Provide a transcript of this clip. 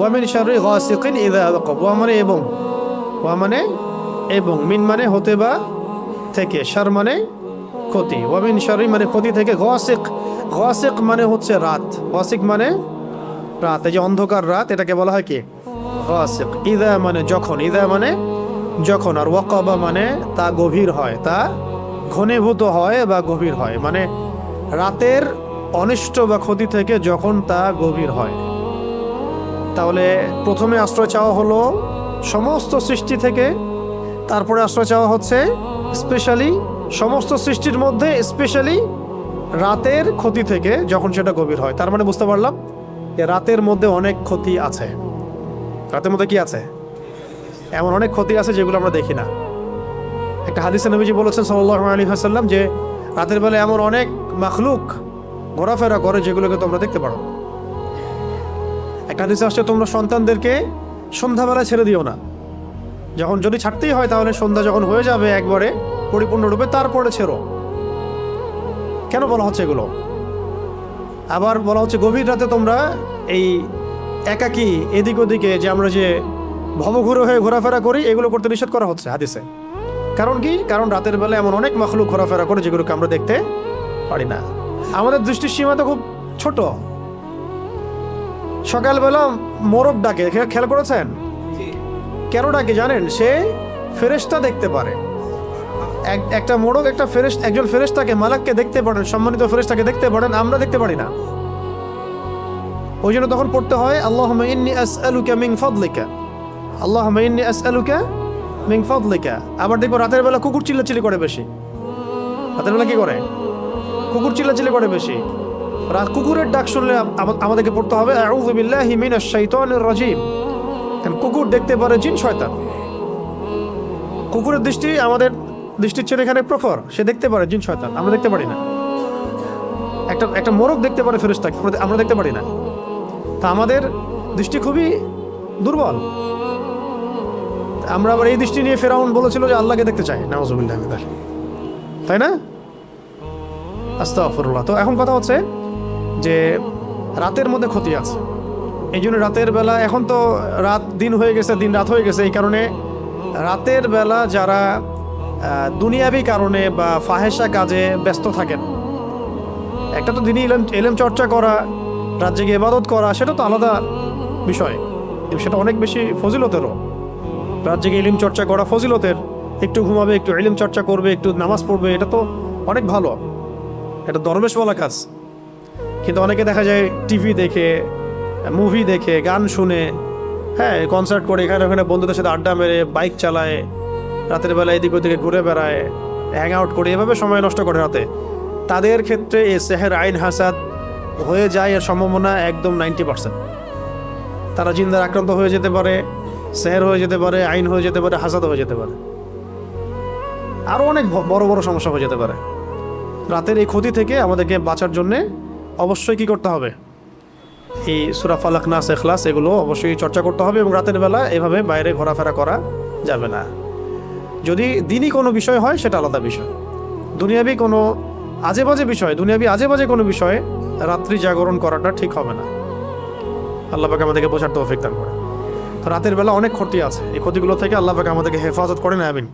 ওয়ামিন শারি গাসিকিন ইদা ওয়াকাব ওয়া মানে এবং ওয়া মানে এবং মিন মানে হতে বা থেকে, শার মানে ক্ষতি। ওয়ামিন শারি মানে ক্ষতি থেকে গাসিক গাসিক মানে হচ্ছে রাত। গাসিক মানে রাত। এই যে অন্ধকার রাত, এটাকে বলা হয় কি? গাসিক ইদা মানে যখন। ইদা মানে যখন। আর ওয়াকাবা মানে তা গভীর হয়, তা ঘনীভূত হয় বা গভীর হয়। মানে রাতের অনিষ্ট বা ক্ষতি থেকে যখন তা গভীর হয়। তাহলে প্রথমে আশ্রয় চাওয়া হলো সমস্ত সৃষ্টি থেকে। তারপরে আশ্রয় চাওয়া হচ্ছে স্পেশালি সমস্ত সৃষ্টির মধ্যে স্পেশালি রাতের ক্ষতি থেকে যখন সেটা গভীর হয়। তার মানে বুঝতে পারলাম যে রাতের মধ্যে অনেক ক্ষতি আছে। রাতের মধ্যে কি আছে? এমন অনেক ক্ষতি আছে যেগুলো আমরা দেখি না। একটা হাদিসে নবীজি বলেছেন সাল্লাহ আলী হাসাল্লাম যে, রাতের বেলা এমন অনেক মাখলুক, ঘোরাফেরা করে যেগুলোকে তোমরা দেখতে পারো। একটা হাদিসে আসছে, তোমরা সন্তানদেরকে সন্ধ্যাবেলা ছেড়ে দিও না। যখন যদি ছাড়তেই হয়, তাহলে সন্ধ্যা যখন হয়ে যাবে একবারে পরিপূর্ণরূপে, তারপরে ছেড়ো। কেন বলা হচ্ছে এগুলো? আবার বলা হচ্ছে, গভীর রাতে তোমরা এই একাকী এদিক ওদিকে যে আমরা যে ভবঘুরে হয়ে ঘোরাফেরা করি, এগুলো করতে নিষেধ করা হচ্ছে হাদিসে। কারণ কি? কারণ রাতের বেলা এমন অনেক মখলুক ঘোরাফেরা করে, যেগুলোকে আমরা দেখতে পারি না। আমাদের দৃষ্টির সীমা তো খুব ছোট। সকালবেলা মোরগ ডাকে খেয়াল করেছেন? কেন ডাকে জানেন? সে ফেরেশতা দেখতে পারে। এক একটা মোড়ক একটা ফেরেশ একজন ফেরেশতাকে মালাককে দেখতে পারেন সম্মানিত ফেরেশতাকে দেখতে পারেন আমরা দেখতে পারি না। ওই জন্য তখন পড়তে হয় আল্লাহ ইন্নি আসআলুকা মিন ফাদলিকা। আল্লাহ ইন্নি আসআলুকা মিন ফাদলিকা। আবার দেখব রাতের বেলা কুকুর চিল্লাচিল্লি করে বেশি। রাতের বেলা কি করে? কুকুর চিল্লাচিল্লি করে বেশি। রাত কুকুরের ডাক শুনলে আমাদেরকে পড়তে হবে রাজিম। কুকুর দেখতে পারে জিন, শয়তান। কুকুরের দৃষ্টি আমাদের দৃষ্টির চেয়ে এখানে প্রখর, সে দেখতে পারে জিন, শয়তান। আমরা দেখতে পারি না। একটা একটা মোরগ দেখতে পারে ফেরেশতা আমরা- দেখতে পারি না। তা আমাদের দৃষ্টি খুবই দুর্বল। আমরা আবার এই দৃষ্টি নিয়ে ফেরাউন বলেছিল যে আল্লাহকে দেখতে চাই। নাউজুবিল্লাহ মিন তাই না? আস্তাগফিরুল্লাহ। তো এখন কথা হচ্ছে যে রাতের মধ্যে ক্ষতি আছে। এই জন্য রাতের বেলা, এখন তো রাত দিন হয়ে গেছে, দিন রাত হয়ে গেছে, এই কারণে রাতের বেলা যারা দুনিয়াবি কারণে বা ফাহেসা কাজে ব্যস্ত থাকেন, একটা তো দিনই এলেম এলেম চর্চা করা, রাত জেগে ইবাদত করা, সেটা তো আলাদা বিষয়। সেটা অনেক বেশি ফজিলতেরও। রাত জেগে ইলিম চর্চা করা ফজিলতের, একটু ঘুমাবে, একটু ইলিম চর্চা করবে, একটু নামাজ পড়বে, এটা তো অনেক ভালো। এটা দরবেশ বলা কাজ। কিন্তু অনেকে দেখা যায় টিভি দেখে মুভি দেখে, গান শুনে হ্যাঁ কনসার্ট করে, এখানে ওখানে বন্ধুদের সাথে আড্ডা মেরে বাইক চালায়, রাতের বেলা এদিক ওদিকে ঘুরে বেড়ায় হ্যাং আউট করে, এভাবে সময় নষ্ট করে রাতে। তাদের ক্ষেত্রে এই সেহের আইন হাসাদ হয়ে যায় এর সম্ভাবনা একদম নাইনটি পার্সেন্ট তারা জিন্দার আক্রান্ত হয়ে যেতে পারে, সেহের হয়ে যেতে পারে, আইন হয়ে যেতে পারে হাসাদ হয়ে যেতে পারে। আরও অনেক বড় বড় সমস্যা হয়ে যেতে পারে। রাতের এই ক্ষতি থেকে আমাদেরকে বাঁচার জন্যে অবশ্যই কি করতে হবে? এই সুরা ফালাক, নাস এখলাস এগুলো অবশ্যই চর্চা করতে হবে এবং রাতের বেলা এভাবে বাইরে ঘোরাফেরা করা যাবে না। যদি দিনই কোনো বিষয় হয়, সেটা আলাদা বিষয়। দুনিয়াবি কোনো আজে বাজে বিষয়, দুনিয়াবি আজে বাজে কোনো বিষয়ে রাত্রি জাগরণ করাটা ঠিক হবে না। আল্লাহ আমাদেরকে বোঝার তৌফিক দান করে তো রাতের বেলা অনেক ক্ষতি আছে। এই ক্ষতিগুলো থেকে আল্লাহ আমাদেরকে হেফাজত করেন, আমিন।